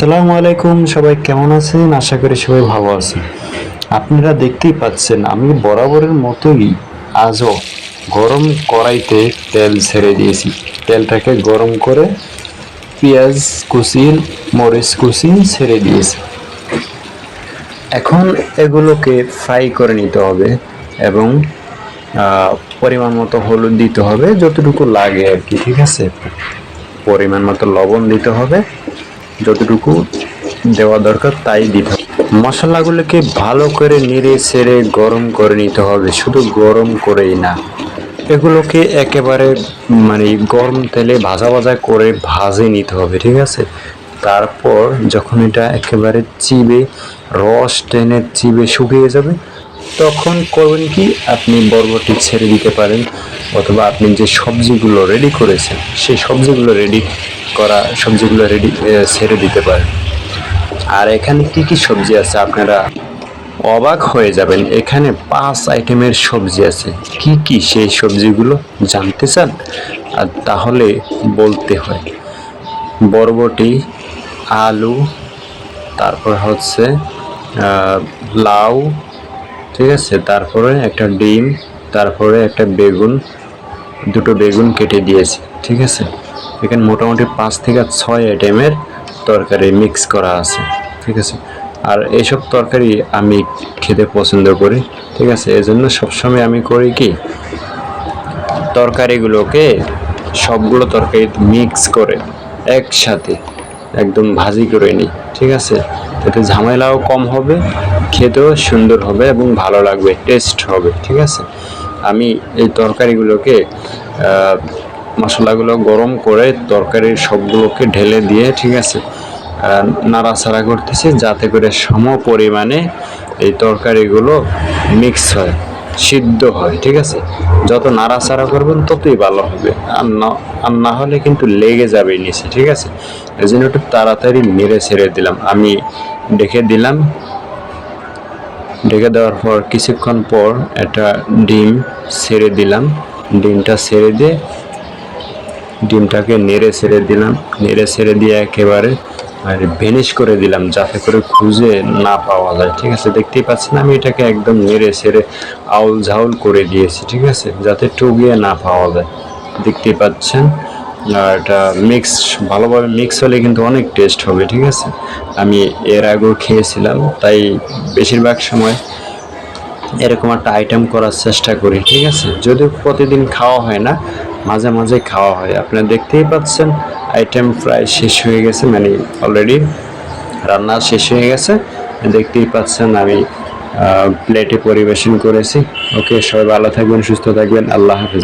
আসসালামু আলাইকুম, সবাই কেমন আছেন? আশা করি সবাই ভালো আছেন। আপনারা দেখতেই পাচ্ছেন, আমি বরাবরের মতোই আজও গরম কড়াইতে তেল ছেড়ে দিয়েছি। তেলটাকে গরম করে পেঁয়াজ কুচি, মরিচ কুচি ছেড়ে দিয়েছি। এখন এগুলোকে ফ্রাই করে নিতে হবে এবং পরিমাণ মতো হলুদ দিতে হবে, যতটুকু লাগে আর কি, ঠিক আছে? পরিমাণ মতো লবণ দিতে হবে। যতটুকু দেওয়া দরকার, তাই দিতে হবে। মশলাগুলোকে ভালো করে নেড়ে ছেড়ে গরম করে নিতে হবে, শুধু গরম করেই না। এগুলোকে একেবারে মানে গরম তেলে ভাজা ভাজা করে ভাজে নিতে হবে, ঠিক আছে? তারপর যখন এটা একেবারে চিবে, রস টেনে চিবে শুকিয়ে যাবে তখন করবেন কি? আপনি বরবটি ছেড়ে দিতে পারেন, অথবা আপনি যে সবজিগুলো রেডি করেছেন, সেই সবজিগুলো রেডি করা, সবজিগুলো রেডি ছেড়ে দিতে পারেন। আর এখানে কি কি সবজি আছে আপনারা অবাক হয়ে যাবেন? এখানে পাঁচ আইটেমের সবজি আছে। কি কি সেই সবজিগুলো জানতে চান? আর তাহলে বলতে হয়। বরবটি, আলু, তারপর হচ্ছে লাউ ঠিক আছে? তারপরে একটা ডিম, তারপরে একটা বেগুন, দুটো বেগুন কেটে দিয়েছি, ঠিক আছে? এখানে মোটামুটি পাঁচ থেকে ছয় আইটেমের তরকারি মিক্স করা আছে, ঠিক আছে? আর এইসব তরকারি আমি খেতে পছন্দ করি, ঠিক আছে? এজন্য সবসময় আমি করি কি? তরকারিগুলোকে সবগুলো তরকারি মিক্স করে একসাথে একদম ভাজি করে নিই, ঠিক আছে? এতে ঝামেলাও কম হবে, খেতেও সুন্দর হবে এবং ভালো লাগবে টেস্ট হবে, ঠিক আছে? আমি এই তরকারিগুলোকে মশলাগুলো গরম করে তরকারির সবগুলোকে ঢেলে দিয়ে, ঠিক আছে নাড়াচাড়া করতেছি যাতে করে সম পরিমাণে এই তরকারিগুলো মিক্স হয়। সিদ্ধ হয়, ঠিক আছে? যত নাড়াচাড়া করবেন, ততই ভালো হবে। আর না আর না হলে কিন্তু লেগে যাবে নিচে, ঠিক আছে? এই জন্য একটু তাড়াতাড়ি মেরে ছেড়ে দিলাম। আমি ডেকে দিলাম। ঢেকে দেওয়ার পর কিছুক্ষণ পর একটা ডিম ছেড়ে দিলাম। ডিমটা ছেড়ে দিয়ে, ডিমটাকে নেড়ে ছেড়ে দিলাম। নেড়ে ছেড়ে দিয়ে একেবারে আর ভেনিশ করে দিলাম যাতে করে খুঁজে না পাওয়া যায়, ঠিক আছে? দেখতেই পাচ্ছেন আমি এটাকে একদম নেড়ে ছেড়ে আউল ঝাউল করে দিয়েছি, ঠিক আছে? যাতে টুগিয়ে না পাওয়া যায়। দেখতেই পাচ্ছেন, আর এটা মিক্স ভালোভাবে মিক্স হলে কিন্তু অনেক টেস্ট হবে, ঠিক আছে? আমি এর আগেও খেয়েছিলাম, তাই বেশিরভাগ সময় এরকম একটা আইটেম করার চেষ্টা করি, ঠিক আছে? যদিও প্রতিদিন খাওয়া হয় না, মাঝে মাঝে খাওয়া হয়। আপনারা দেখতেই পাচ্ছেন আইটেম প্রায় শেষ হয়ে গেছে মানে অলরেডি রান্না শেষ হয়ে গেছে। দেখতেই পাচ্ছেন আমি প্লেটে পরিবেশন করেছি। ওকে সবাই ভালো থাকবেন, সুস্থ থাকবেন। আল্লাহ হাফিজ।